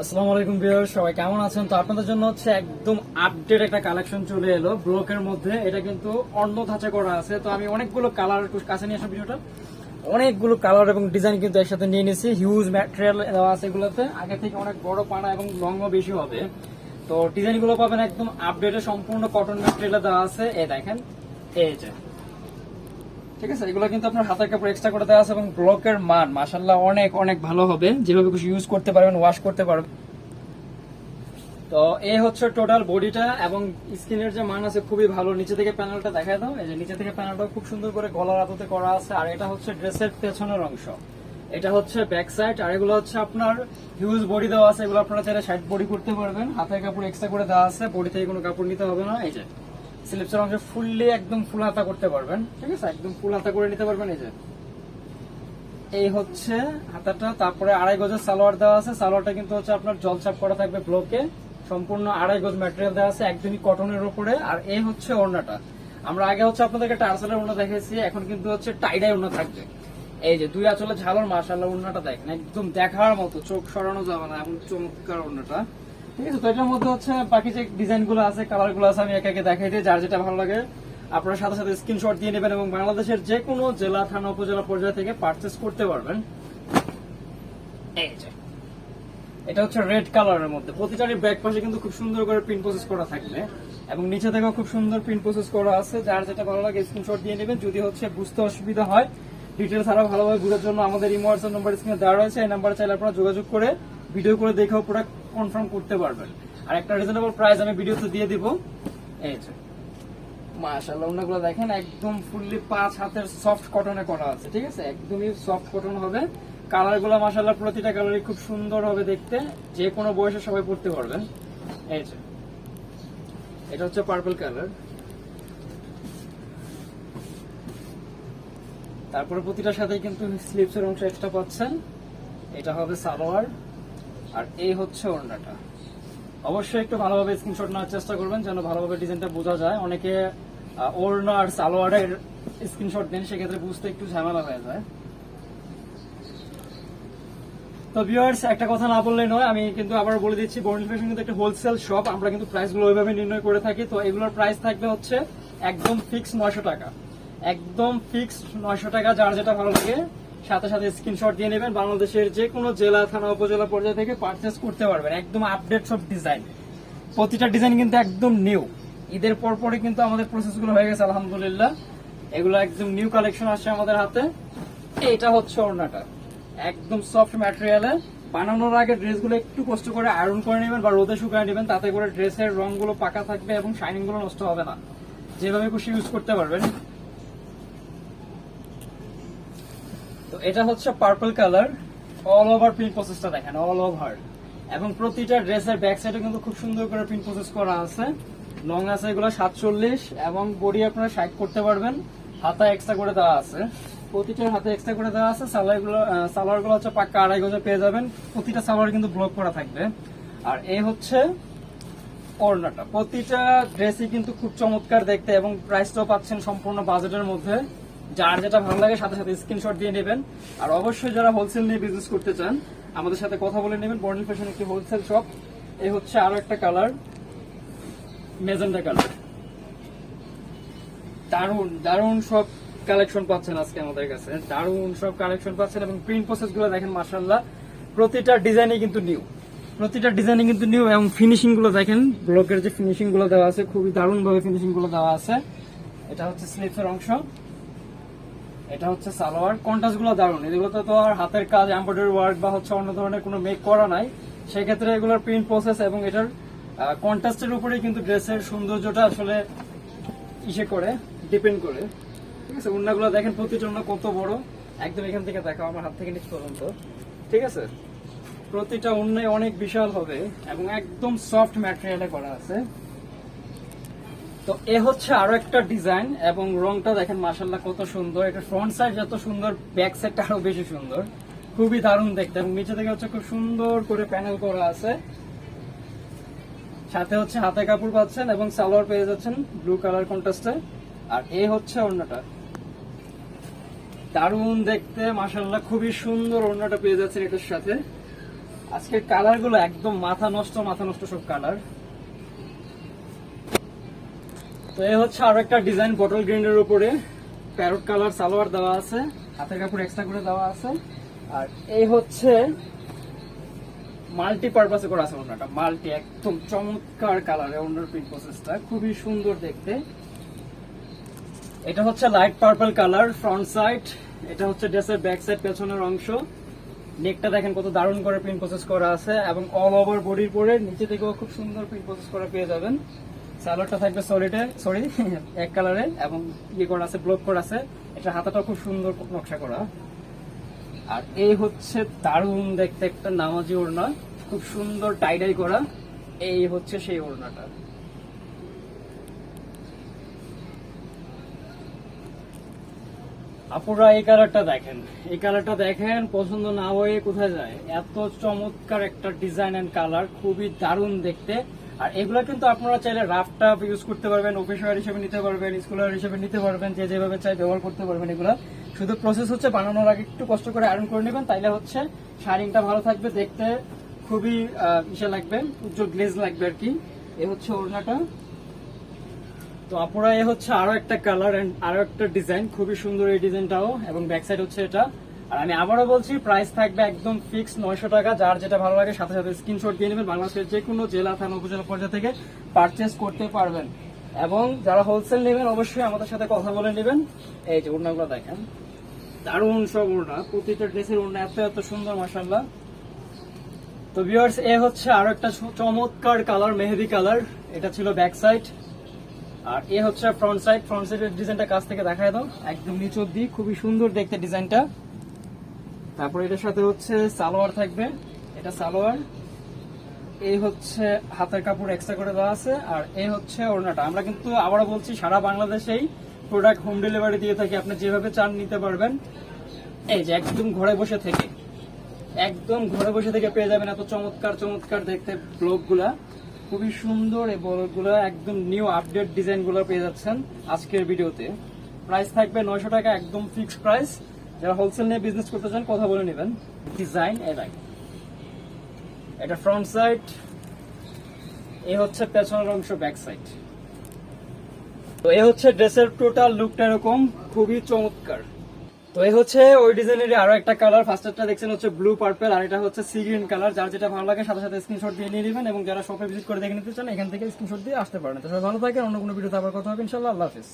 আসসালামু আলাইকুম ভিউয়ার সবাই কেমন আছেন? তো আপনাদের জন্য হচ্ছে একদম আপডেট একটা কালেকশন চলে এলো ব্লকের মধ্যে। এটা কিন্তু অন্য ধাঁচে করা আছে। তো আমি অনেকগুলো কালার কাছে নিয়ে আসা ভিডিওটা। অনেকগুলো কালার এবং ডিজাইন কিন্তু একসাথে নিয়ে নিয়েছি। হিউজ ম্যাটেরিয়াল দেওয়া আছে এগুলোতে। আগে থেকে অনেক বড় পানা এবং লংও বেশি হবে। তো ডিজাইনগুলো পাবেন একদম আপডেটে সম্পূর্ণ কটন ম্যাটেরিয়াল দেওয়া আছে। এই দেখেন, এই যে। ঠিক আছে, এগুলো কিন্তু আপনার হাতের কাপড় এক্সট্রা করে দেওয়া আছে এবং ব্লকের মান মাসাল্লাহ অনেক অনেক ভালো হবে। যেভাবে খুশি ইউজ করতে পারবেন ওয়াশ করতে পারবেন। তো এই হচ্ছে টোটাল বডিটা এবং স্কিনের যে মান আছে খুবই ভালো। নিচে থেকে প্যানেলটা দেখায় দাও। এই যে নিচে থেকে প্যানেলটা খুব সুন্দর করে গলার আদতে করা আছে। আর এটা হচ্ছে ড্রেসের পেছনের অংশ। এটা হচ্ছে ব্যাক সাইড আর এগুলো হচ্ছে আপনার হিউজ বডি দেওয়া আছে। এগুলো আপনারা চাইলে সাইড বডি করতে পারবেন। হাতের কাপড় এক্সট্রা করে দেওয়া আছে। বডি থেকে কোনো কাপড় নিতে হবে না। এই যে স্লিপসের অংশে ফুললি একদম ফুল হাতা করতে পারবেন, ঠিক আছে? একদম ফুল হাতা করে নিতে পারবেন, এই যে। এই হচ্ছে হাতাটা, তারপরে আড়াই গজের সালোয়ার দেওয়া আছে। সালোয়ারটা কিন্তু হচ্ছে আপনার জলচাপ করা থাকবে ব্লকে সম্পূর্ণ আড়াই গজ ম্যাটেরিয়াল দেওয়া আছে, একদমই কটনের উপরে। আর এই হচ্ছে ওড়নাটা। আমরা আগে হচ্ছে আপনাদেরকে টার্সেলের ওড়না দেখেছি এখন কিন্তু হচ্ছে টাইডাই ওড়না থাকবে। এই যে দুই আঁচলে ঝালর মার্শাল্লাহ ওড়নাটা দেখেন, একদম দেখার মতো, চোখ সরানো যাবে না, এমন চমৎকার ওড়নাটা। ঠিক আছে তো এটার মধ্যে হচ্ছে বাকি যে ডিজাইন আছে কালার আছে আমি একে একে দেখাই দিই যার যেটা ভালো লাগে। আপনারা সাথে সাথে স্ক্রিনশট দিয়ে নেবেন এবং বাংলাদেশের যে কোনো জেলা থানা উপজেলা পর্যায় থেকে পারচেস করতে পারবেন। এই যে। এটা হচ্ছে রেড কালারের মধ্যে। প্রতিটারই ব্যাক পাশে কিন্তু খুব সুন্দর করে প্রিন্ট প্রসেস করা থাকবে এবং নিচে থেকেও খুব সুন্দর প্রিন্ট প্রসেস করা আছে। যার যেটা ভালো লাগে স্ক্রিনশট দিয়ে নেবেন। যদি হচ্ছে বুঝতে অসুবিধা হয় ডিটেলস আরও ভালোভাবে বোঝার জন্য আমাদের ইমো হোয়াটসঅ্যাপ নাম্বার স্ক্রিনে দেওয়া রয়েছে। এই নাম্বারে চাইলে আপনারা যোগাযোগ করে ভিডিও করে দেখেও পুরো কনফার্ম করতে পারবেন। আর একটা রিজনেবল প্রাইস আমি ভিডিওতে দিয়ে দিব। এই যে। মাশাআল্লাহ ওনাগুলো দেখেন, একদম ফুললি পাঁচ হাতের সফট কটনে করা আছে, ঠিক আছে? একদমই সফট কটন হবে। কালারগুলো মাশাআল্লাহ প্রতিটা কালারই খুব সুন্দর হবে দেখতে। যে কোনো বয়সে সবাই পড়তে পারবেন। এই যে। এটা হচ্ছে পার্পল কালার তারপরে প্রতিটার সাথে কিন্তু স্লিপসের অংশ এক্সট্রা পাচ্ছেন। এটা হবে সালোয়ার। আর এই হচ্ছে ওড়নাটা। অবশ্যই একটু ভালোভাবে স্ক্রিনশট নেওয়ার চেষ্টা করবেন, যেন ভালোভাবে ডিজাইনটা বোঝা যায়। অনেকে ওড়না আর সালোয়ারের স্ক্রিনশট দেন সেক্ষেত্রে বুঝতে একটু ঝামেলা হয়ে যায়। তো ভিউয়ার্স একটা কথা না বললে নয়, আমি কিন্তু আবার বলে দিচ্ছি বর্নিল ফ্যাশন কিন্তু একটা হোলসেল শপ আমরা কিন্তু প্রাইসগুলো ওইভাবে নির্ণয় করে থাকি। তো এগুলোর প্রাইস থাকবে হচ্ছে একদম ফিক্স নয়শো টাকা। একদম ফিক্স নয়শো টাকা, যার যেটা ভালো লাগে সাথে সাথে স্ক্রিনশট দিয়ে নেবেন। বাংলাদেশের যে কোনো জেলা, থানা, উপজেলা পর্যায়ে থেকে পারচেস করতে পারবেন। একদম আপডেট সব ডিজাইন প্রতিটা ডিজাইন কিন্তু একদম নিউ ঈদের পর পরে কিন্তু আমাদের প্রসেসগুলো হয়ে গেছে, আলহামদুলিল্লাহ। এগুলো একদম নিউ কালেকশন আসছে আমাদের হাতে। এটা হচ্ছে ওড়নাটা। একদম সফট ম্যাটেরিয়ালে বানানোর আগে ড্রেসগুলো একটু কষ্ট করে আয়রন করে নেবেন বা রোদে শুকায় নেবেন। তাতে করে ড্রেসের রংগুলো পাকা থাকবে এবং শাইনিংগুলো নষ্ট হবে না। যেভাবে খুশি ইউজ করতে পারবেন। এটা হচ্ছে purple colour all over print প্রসেসটা দেখেন অল ওভার এবং প্রতিটা ড্রেসের ব্যাক সাইডে কিন্তু খুব সুন্দর করে প্রিন্ট প্রসেস করা আছে। লং আছে এগুলো সাতচল্লিশ এবং বডি আপনারা সাইড করতে পারবেন, হাতা এক্সট্রা করে দেওয়া আছে। প্রতিটার হাতে এক্সট্রা করে দেওয়া আছে, সালোয়ারগুলো সালোয়ারগুলো হচ্ছে পাক্কা আড়াই গজে পেয়ে যাবেন, প্রতিটা সালোয়ার কিন্তু ব্লক করা থাকবে। আর এই হচ্ছে ওড়নাটা। প্রতিটা ড্রেসই কিন্তু খুব চমৎকার দেখতে এবং প্রাইসটাও পাচ্ছেন সম্পূর্ণ বাজেটের মধ্যে। যার যেটা ভালো লাগে সাথে সাথে স্ক্রিনশট দিয়ে নেবেন। আর অবশ্যই যারা হোলসেল নিয়ে বিজনেস করতে চান, আমাদের সাথে কথা বলে নেবেন। বর্নিল ফ্যাশন একটি হোলসেল শপ এই হচ্ছে আরও একটা কালার মেজেন্ডা কালার দারুণ দারুণ সব কালেকশন পাচ্ছেন আজকে আমাদের কাছে। দারুণ সব কালেকশন পাচ্ছেন এবং প্রিন্ট প্রসেসগুলো দেখেন মার্শাল্লাহ প্রতিটা ডিজাইনই কিন্তু নিউ প্রতিটা ডিজাইনই কিন্তু নিউ এবং ফিনিশিংগুলো দেখেন ব্লকের যে ফিনিশিংগুলো দেওয়া আছে, খুবই দারুণ ভাবে ফিনিশিংগুলো দেওয়া আছে। এটা হচ্ছে স্লিপের অংশ। এটা হচ্ছে সালোয়ার। কন্টাসগুলো দারুণ। এগুলোতে তো আর হাতের কাজ এমব্রয়ডারি ওয়ার্ক বা হচ্ছে অন্য ধরনের কোনো মেক করা নাই। সেক্ষেত্রে এগুলোর প্রিন্ট প্রসেস এবং এটার কন্ট্রাস্টের উপরেই কিন্তু ড্রেসের সৌন্দর্যটা আসলে ইসে করে ডিপেন্ড করে। ঠিক আছে? উন্নাগুলো দেখেন প্রতিটা উন্না কত বড়। একদম এখান থেকে দেখো আমার হাত থেকে নিচে পর্যন্ত। ঠিক আছে? প্রতিটা উন্নয় অনেক বিশাল হবে এবং একদম সফট ম্যাটেরিয়ালে করা আছে। তো এ হচ্ছে আরও একটা ডিজাইন এবং রংটা দেখেন মাসাল্লাহ কত সুন্দর। এটা ফ্রন্ট সাইড যত সুন্দর, ব্যাক সাইডটা আরও বেশি সুন্দর। খুবই দারুণ দেখতে এবং নিচে থেকে হচ্ছে খুব সুন্দর করে প্যানেল করা আছে। সাথে হচ্ছে হাতে কাপড় পাচ্ছেন এবং সালোয়ার পেয়ে যাচ্ছেন ব্লু কালার কন্ট্রাস্টে। আর এ হচ্ছে ওড়নাটা দারুণ দেখতে মাসাল্লাহ খুবই সুন্দর ওড়নাটা পেয়ে যাচ্ছেন এটার সাথে। আজকের কালারগুলো একদম মাথা নষ্ট মাথা নষ্ট সব কালার। তো এই হচ্ছে আরও একটা ডিজাইন বটল গ্রিনের উপরে। প্যারট কালার সালোয়ার দেওয়া আছে, হাতের কাপড় এক্সট্রা করে দেওয়া আছে। আর এই হচ্ছে মাল্টি পারপাসে করা আছে ওনাটা মাল্টি একদম চমৎকার কালার ওনার প্রিন্ট প্রসেসটা খুবই সুন্দর দেখতে। এটা হচ্ছে light purple colour front side এটা হচ্ছে ড্রেসের ব্যাক সাইড পেছনের অংশ। নেকটা দেখেন কত দারুণ করে প্রিন্ট প্রসেস করা আছে এবং অল ওভার বডির পরে নিচে থেকেও খুব সুন্দর প্রিন্ট প্রসেস করা পেয়ে যাবেন। সালোয়ারটা থাকবে সলিডে, সরি, এক কালারে এবং ইয়ে করা আছে ব্লক করা আছে। এটা হাতাটা খুব সুন্দর নকশা করা। আর এই হচ্ছে দারুণ দেখতে একটা নামাজি ওড়না, খুব সুন্দর টাইডাই করা। এই হচ্ছে সেই ওড়নাটা। আপুরা, এই কালারটা দেখেন। এই কালারটা দেখেন, পছন্দ না হয়ে কোথায় যায়? এত চমৎকার একটা ডিজাইন এন্ড কালার খুবই দারুণ দেখতে। আর এগুলো কিন্তু আপনারা চাইলে রাফ টাফ ইউজ করতে পারবেন অফিসার হিসেবে নিতে পারবেন স্কুলার হিসেবে নিতে পারবেন, যে যেভাবে চাই ব্যবহার করতে পারবেন এগুলো। শুধু প্রসেস হচ্ছে বানানোর আগে একটু কষ্ট করে আয়রন করে নেবেন, তাইলে হচ্ছে শাড়িংটা ভালো থাকবে, দেখতে খুবই ইসে লাগবে, উজ্জ্বল গ্লেজ লাগবে আর কি। এ হচ্ছে ওড়নাটা। তো আপনারা এ হচ্ছে আরও একটা কালার এন্ড আরও একটা ডিজাইন খুবই সুন্দর এই ডিজাইনটাও এবং ব্যাক সাইড হচ্ছে এটা। আর আমি আবারও বলছি প্রাইস থাকবে একদম ফিক্স নয়শো টাকা। যার যেটা ভালো লাগে, সাথে সাথে স্ক্রিনশট দিয়ে নেবেন। বাংলাদেশের যে কোনো জেলা, থানা, উপজেলা পর্যায়ে থেকে পারচেস করতে পারবেন। এবং যারা হোলসেল নেবেন, অবশ্যই আমাদের সাথে কথা বলে নেবেন। এই যে ওড়নাগুলো দেখেন। দারুণ সব ওড়না। প্রতিটা ড্রেসের ওড়না এত এত সুন্দর মাসাল্লাহ তো ভিউয়ার্স এ হচ্ছে আরও একটা চমৎকার কালার মেহেদি কালার এটা ছিল ব্যাক সাইড আর এ হচ্ছে ফ্রন্ট সাইড ফ্রন্ট সাইডের ডিজাইনটা কাছ থেকে দেখায় দাও। একদম নিচু অব্দি খুবই সুন্দর দেখতে ডিজাইনটা তারপর এটার সাথে হচ্ছে সালোয়ার থাকবে। এটা সালোয়ার। এই হচ্ছে হাতের কাপড় এক্সট্রা করে দেওয়া আছে, আর এই হচ্ছে ওড়নাটা। আমরা কিন্তু আবারও বলছি, সারা বাংলাদেশেই প্রোডাক্ট হোম ডেলিভারি দিয়ে থাকি। আপনি যেভাবে চান নিতে পারবেন। এই যে একদম ঘরে বসে থেকে, একদম ঘরে বসে থেকে পেয়ে যাবেন এত চমৎকার চমৎকার দেখতে ব্লগগুলা খুবই সুন্দর এই ব্লগগুলা একদম নিউ আপডেট ডিজাইনগুলো পেয়ে যাচ্ছেন আজকের ভিডিওতে। প্রাইস থাকবে নয়শো টাকা, একদম ফিক্সড প্রাইস যারা হোলসেল নিয়ে বিজনেস করতে চান, কথা বলে নেবেন। ডিজাইন এরাই এটা ফ্রন্ট সাইড এই হচ্ছে পেছনের অংশ ব্যাক সাইড তো এই হচ্ছে ড্রেসের টোটাল লুকটা এরকম, খুবই চমৎকার। তো এই হচ্ছে ওই ডিজাইনের আরও একটা কালার ফার্স্টারটা দেখছেন হচ্ছে ব্লু পার্পল আর এটা হচ্ছে সি গ্রিন কালার যার যেটা ভালো লাগে সাথে সাথে স্ক্রিনশট দিয়ে নিয়ে নেবেন, এবং যারা শপে ভিজিট করে দেখে নিতে চান, এখান থেকে স্ক্রিনশট দিয়ে আসতে পারেন। তো সবাই ভালো থাকেন, অন্য কোনো ভিডিওতে আবার কথা হবে ইনশাল্লাহ আল্লাহ হাফিজ।